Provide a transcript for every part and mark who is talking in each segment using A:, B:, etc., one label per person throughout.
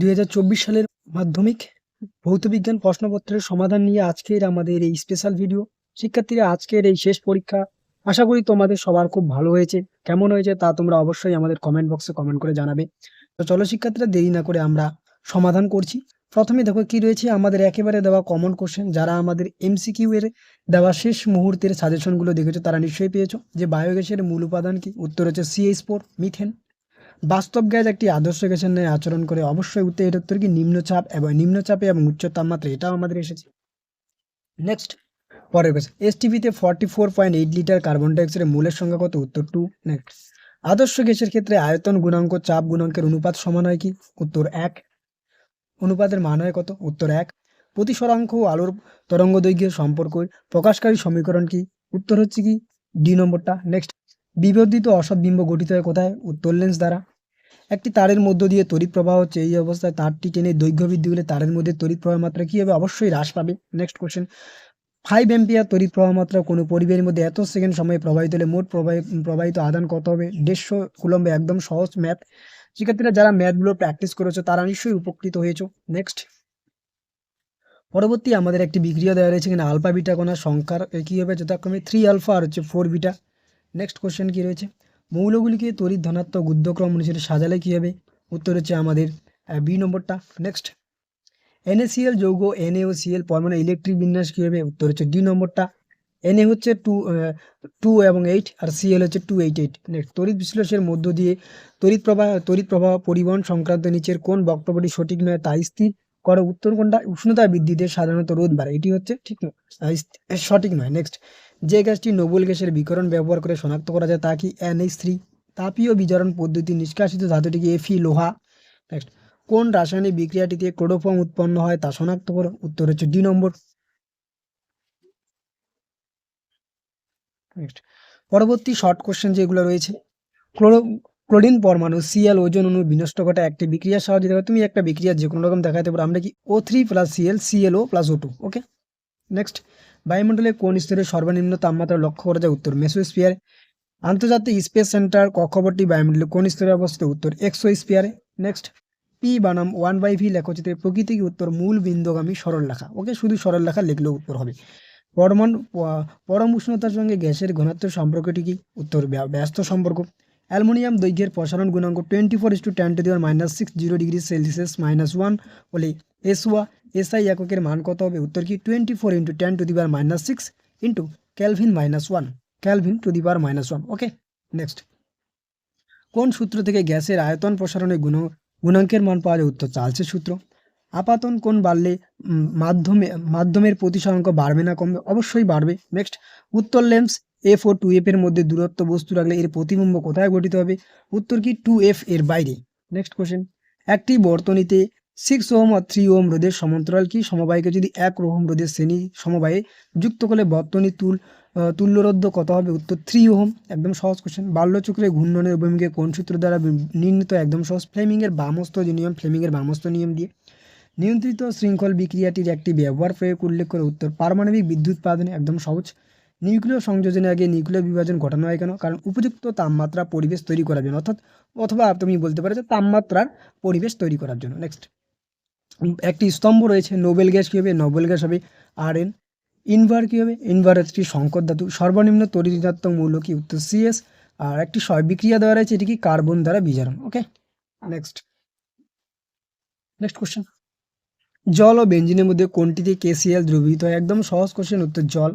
A: দুই হাজার চব্বিশ সালের মাধ্যমিক ভৌতবিজ্ঞান প্রশ্নপত্রের সমাধান নিয়ে আজকের আমাদের এই স্পেশাল ভিডিও শিক্ষার্থীরা, আজকের এই শেষ পরীক্ষা আশা করি তোমাদের সবার খুব ভালো হয়েছে। কেমন হয়েছে তা তোমরা অবশ্যই আমাদের কমেন্ট বক্সে কমেন্ট করে জানাবে। তো চলো শিক্ষার্থীরা, দেরি না করে আমরা সমাধান করছি। প্রথমে দেখো কি রয়েছে, আমাদের একেবারে দেওয়া কমন কোশ্চেন যারা আমাদের এমসিকিউ এর দেওয়া শেষ মুহূর্তের সাজেশনগুলো দেখেছ, তারা নিশ্চয়ই পেয়েছ। যে বায়োগ্যাসের মূল উপাদান কি? উত্তর হচ্ছে সিএইচ ফোর মিথেন বাস্তব গ্যাস একটি আদর্শ গ্যাসের ন্যায় আচরণ করে অবশ্যই উত্তর এর উত্তর কি? নিম্নচাপ এবং নিম্নচাপে এবং উচ্চ তাপমাত্রা এটাও আমাদের এসেছে। নেক্সট পরের question এসটিভিতে forty four point eight litre carbon ডাইঅক্সাইডের মূলের সংখ্যা কত? উত্তর টু নেক্সট আদর্শ গ্যাসের ক্ষেত্রে আয়তন গুণাঙ্ক, চাপ গুণাঙ্কের অনুপাত সমান হয় কি? উত্তর এক। অনুপাতের মান হয় কত? উত্তর এক। প্রতিসরাঙ্ক ও আলোর তরঙ্গ দৈর্ঘ্যের সম্পর্ক, প্রকাশকারী সমীকরণ কি? উত্তর হচ্ছে কি? ডি নম্বরটা। নেক্সট বিবর্ধিত অসৎ বিম্ব গঠিত হয় কোথায়? উত্তর লেন্স দ্বারা। একটি তারের মধ্য দিয়ে তড়িৎ প্রবাহ হচ্ছে এই অবস্থায় তারটি টেনে দৈর্ঘ্য বৃদ্ধি হলে তারের মধ্যে তড়িৎ প্রবাহ মাত্রা কী হবে? অবশ্যই হ্রাস পাবে। নেক্সট কোশ্চেন ফাইভ এম্পিয়ার তড়িৎ প্রবাহ মাত্রা কোনো পরিবেশের মধ্যে এত সেকেন্ড সময়ে প্রবাহিত হলে মোট প্রবাহ প্রবাহিত আদান কত হবে? দেড়শো কুলম্বে একদম সহজ ম্যাথ শিক্ষার্থীরা যারা ম্যাথগুলো প্র্যাকটিস করেছ, তারা নিশ্চয়ই উপকৃত হয়েছো। নেক্সট পরবর্তী আমাদের একটি বিক্রিয়া দেওয়া রয়েছে এখানে আলফা বিটা কোনার সংখ্যার কী হবে? যথাক্রমে থ্রি আলফা আর হচ্ছে ফোর বিটা। নেক্সট কোশ্চেন কী রয়েছে? মৌলগুলিকে তড়িৎ ধনাত্মক উদ্যক্রম অনুসারে সাজালে কী হবে উত্তর হচ্ছে আমাদের বি নম্বরটা। নেক্সট এনএসিএল যৌগ এনএওসিএল পরমাণু ইলেকট্রিক বিন্যাস কী হবে উত্তর হচ্ছে ডি নম্বরটা। এনএ হচ্ছে টু টু এবং এইট আর সিএল হচ্ছে টু এইট এইট। নেক্সট তড়িৎ বিশ্লেষের মধ্য দিয়ে তড়িৎ প্রবাহ তড়িৎ প্রবাহ পরিবহন সংক্রান্ত নিচের কোন বক্তব্যটি সঠিক নয়, তা স্থির করে। উত্তর কোনটা উষ্ণতা বৃদ্ধিতে সাধারণত রোধ বাড়ে। এটি হচ্ছে ঠিক নয় সঠিক নয়। নেক্সট যে গ্যাসটি নোবেল গ্যাসের বিকরণ ব্যবহার করে শনাক্ত করা যায় তা কি এনএইচ থ্রি? তাপীয় বিজারণ পদ্ধতি নিষ্কাশিত ধাতুটিকে এফি লোহা। নেক্সট কোন রাসায়নিক বিক্রিয়াটিতে ক্লোরোফর্ম উৎপন্ন হয় তা শনাক্ত করো। উত্তর হচ্ছে ডি নম্বর। নেক্সট পরবর্তী শর্ট কোশ্চেন যেগুলো রয়েছে। ক্লোরো ক্লোরিন পরমাণু সিএল ওজন অণু বিনষ্ট ঘটায় একটি বিক্রিয়ার সাহায্যে তুমি একটা বিক্রিয়া যে কোনো রকম দেখাতে পারো। আমরা কি O three plus C L C L O plus O two okay next বায়ুমণ্ডলে কোন স্তরে সর্বনিম্ন তাপমাত্রা লক্ষ্য করা যায়? উত্তর মেসোস্পিয়ার আন্তর্জাতিক স্পেস সেন্টার কক্ষপথটি বায়ুমণ্ডলে কোন স্তরে অবস্থিত? উত্তর এক্সো স্পিয়ারে নেক্সট পি বানাম ওয়ান বাই ভি লেখচিত্রে প্রকৃতি উত্তর, মূল বিন্দুগামী সরল লেখা ওকে, শুধু সরল লেখা লিখলেও উত্তর হবে। পরমাণু, পরম উষ্ণতার সঙ্গে গ্যাসের ঘনত্ব সম্পর্কটি কি? উত্তর ব্যস্ত সম্পর্ক। অ্যালুমিনিয়াম দৈর্ঘ্যের প্রসারণ গুণাঙ্ক twenty four is to ten to দেওয়ার minus six zero degree Celsius minus one হলে এসওয়া এসআই এককের মান কত হবে? উত্তর কি twenty four into ten to the power minus six into kelvin minus one kelvin to the power minus one okay next কোন সূত্র থেকে গ্যাসের আয়তন প্রসারণের গুণ গুণাঙ্কের মান পাওয়া যায়? উত্তর চার্লসের সূত্র। আপাতন কোন বাড়লে মাধ্যমে, মাধ্যমের প্রতিসরাঙ্ক বাড়বে না কমবে? অবশ্যই বাড়বে। নেক্সট উত্তর লেন্স এফ ও টু এফ এর মধ্যে দূরত্ব বস্তু রাখলে এর প্রতিবিম্ব কোথায় গঠিত হবে? উত্তর কি? টু এফ এর বাইরে। নেক্সট কোশ্চেন একটি বর্তনীতে সিক্স ওহম আর থ্রি ওহম রোধের সমান্তরাল কি? সমবায়কে যদি এক ওহম রোধের শ্রেণি সমবায়ে যুক্ত করলে বর্তনী তুল তুল্যরোধ কত হবে? উত্তর থ্রি ওহম। একদম সহজ কোশ্চেন বাল্যচক্রে ঘূর্ণনের অভিমুখে কোন সূত্র দ্বারা নির্ণীত একদম সহজ? ফ্লেমিংয়ের বামস্ত যে নিয়ম ফ্লেমিংয়ের বামস্ত নিয়ম দিয়ে। নিয়ন্ত্রিত শৃঙ্খল বিক্রিয়াটির একটি ব্যবহার প্রয়োগ উল্লেখ করে উত্তর পারমাণবিক বিদ্যুৎ উৎপাদনে একদম সহজ। নিউক্লিয় সংযোজনের আগে নিউক্লিয় বিভাজন ঘটানো হয় কেন? কারণ উপযুক্ত তাপমাত্রা পরিবেশ তৈরি করার জন্য। অর্থাৎ, অথবা তুমি বলতে পারো যে তাপমাত্রার পরিবেশ তৈরি করার জন্য। নেক্সট একটি স্তম্ভ রয়েছে, নোবেল গ্যাস কী হবে? নোবেল গ্যাস হবে আর এন ইনভার কী হবে? ইনভার একটি সংকট ধাতু। সর্বনিম্ন তরিণাত্মক মূল্য কি? উত্তর সিএস আর একটি বিক্রিয়া দেওয়া রয়েছে, এটি কি? কার্বন দ্বারা বিজারণ। ওকে নেক্সট নেক্সট কোশ্চেন জল ও বেঞ্জিনের মধ্যে কোনটিতে কেসিএল দ্রবীভূত হয়? একদম সহজ কোশ্চেন উত্তর জল।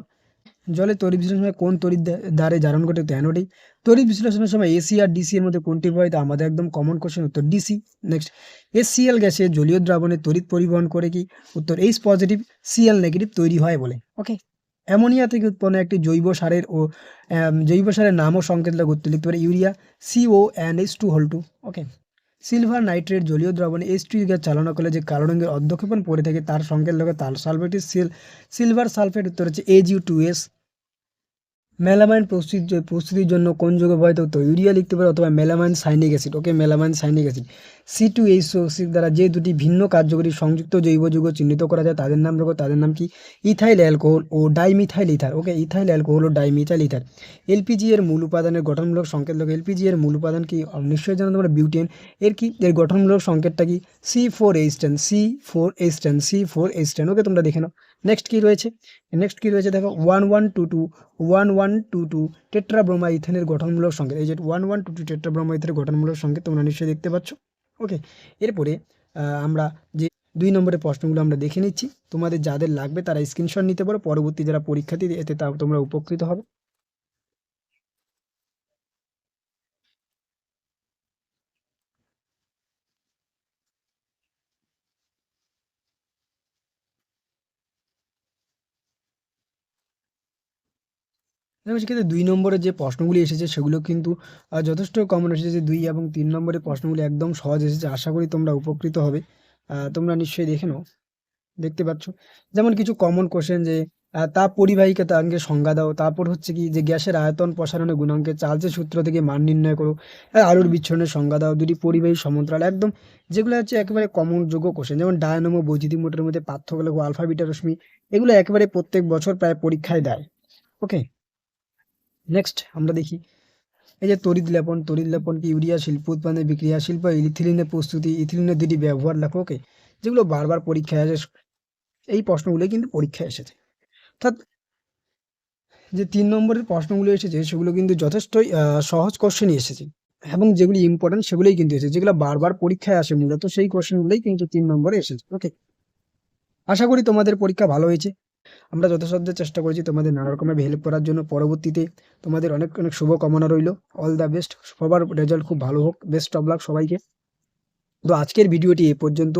A: জলে তড়িৎ বিশ্লেষণের সময় কোন তড়িৎ দ্বারে জারণ ঘটে অ্যানোডেই তড়িৎ বিশ্লেষণের সময় এসি আর ডিসি এর মধ্যে কোনটি প্রবাহিত আমাদের একদম কমন কোশ্চেন উত্তর DC next S C L গ্যাসে জলীয় দ্রাবণে তড়িৎ পরিবহন করে কি? উত্তর এইচ পজিটিভ সিএল নেগেটিভ তৈরি হয় বলে। ওকে অ্যামোনিয়া থেকে উৎপন্ন একটি জৈব সারের ও জৈব সারের নাম ও সংকেত উত্তর লিখতে পারে urea C O and H two whole two okay silver nitrate জলীয় দ্রবণে এস টু গ্যাস চালনা করলে যে কালো রঙের অধ্যক্ষেপণ পড়ে থাকে, তার সঙ্গে লগে তাল সালফেটের সিল সিলভার সালফেট উত্তর হচ্ছে এজিউ টু এস মেলামাইন প্রস্তুতি প্রস্তুতির জন্য কোন যৌগ ব্যবহৃত হতো? ইউরিয়া লিখতে পারো অথবা melamine cyanic acid. Okay, melamine cyanic acid. C two H দ্বারা যে দুটি ভিন্ন কার্যকরী সংযুক্ত জৈব যৌগ চিহ্নিত করা যায়, তাদের নাম রাখো। তাদের নাম কি? ইথাইল অ্যালকোহল ও dimethyl ether. Okay, ethyl alcohol ও ডাইমিথাইল ইথার। এলপিজি এর মূল উপাদানের গঠনমূলক সংকেত লোক এলপিজি এর মূল উপাদান কি? নিশ্চয়ই জানো তোমরা, বিউটেন। এর কি? এর গঠনমূলক সংকেতটা কি? C four H ten C four H ten C four H ten okay, তোমরা দেখে নাও। নেক্সট কি রয়েছে। নেক্সট কি রয়েছে, দেখো one one two two one one two two tetrabromo ইথেনের গঠনমূলক সংকেত এই যে one one two two tetrabromo ইথেনের গঠনমূলক সংকেত তোমরা নিশ্চয়ই দেখতে পাচ্ছ। ওকে এরপরে আমরা যে দুই নম্বরের প্রশ্নগুলো আমরা দেখে নিচ্ছি। তোমাদের যাদের লাগবে তারা স্ক্রিনশট নিতে পারো। পরবর্তী যারা পরীক্ষার্থী এতে তা তোমরা উপকৃত হবে। দেখো সেক্ষেত্রে দুই নম্বরের যে প্রশ্নগুলি এসেছে সেগুলো কিন্তু যথেষ্ট কমন এসেছে যে দুই এবং তিন নম্বরের প্রশ্নগুলি একদম সহজ এসেছে। আশা করি তোমরা উপকৃত হবে। তোমরা নিশ্চয়ই দেখে নাও, দেখতে পাচ্ছ। যেমন কিছু কমন কোশ্চেন যে তা পরিবাহিকা তাঙ্কে সংজ্ঞা দাও। তারপর হচ্ছে কি যে, গ্যাসের আয়তন প্রসারণের গুণাঙ্কে চার্লসের সূত্র থেকে মান নির্ণয় করো। আলুর বিচ্ছন্নের সংজ্ঞা দাও। দুটি পরিবাহী সমান্তরাল একদম যেগুলো হচ্ছে একেবারে কমন যোগ্য কোশ্চেন যেমন ডায়নামো, বৈদ্যুতিক মোটরের মধ্যে পার্থক্য আলফা, বিটা, রশ্মি, এগুলো একেবারে প্রত্যেক বছর প্রায় পরীক্ষায় দেয়। ওকে নেক্সট আমরা দেখি। এই যে তড়িৎ লেপন তড়িৎ লেপন কি ইউরিয়া শিল্প উৎপাদনের বিক্রিয়া শিল্প, ইথিলিনের প্রস্তুতি, ইথিলিনের দুটি ব্যবহার লেখো ওকে? যেগুলো বারবার পরীক্ষায় আসে, এই প্রশ্নগুলোই কিন্তু পরীক্ষায় এসেছে। অর্থাৎ যে তিন নম্বরের প্রশ্নগুলো এসেছে, সেগুলো কিন্তু যথেষ্টই সহজ কোশ্চেনই এসেছে। এবং যেগুলি ইম্পর্টেন্ট সেগুলোই কিন্তু এসেছে। যেগুলো বারবার পরীক্ষায় আসে, মূলত সেই কোশ্চেনগুলোই কিন্তু তিন নম্বরে এসেছে। ওকে? আশা করি তোমাদের পরীক্ষা ভালো হয়েছে। আমরা যথাসাধ্য চেষ্টা করেছি তোমাদের নানা রকমের হেল্প করার জন্য। পরবর্তীতে তোমাদের অনেক অনেক শুভকামনা রইল। অল দ্য বেস্ট সবার রেজাল্ট খুব ভালো হোক। বেস্ট অফ লাক সবাইকে। তো আজকের ভিডিওটি এ পর্যন্ত।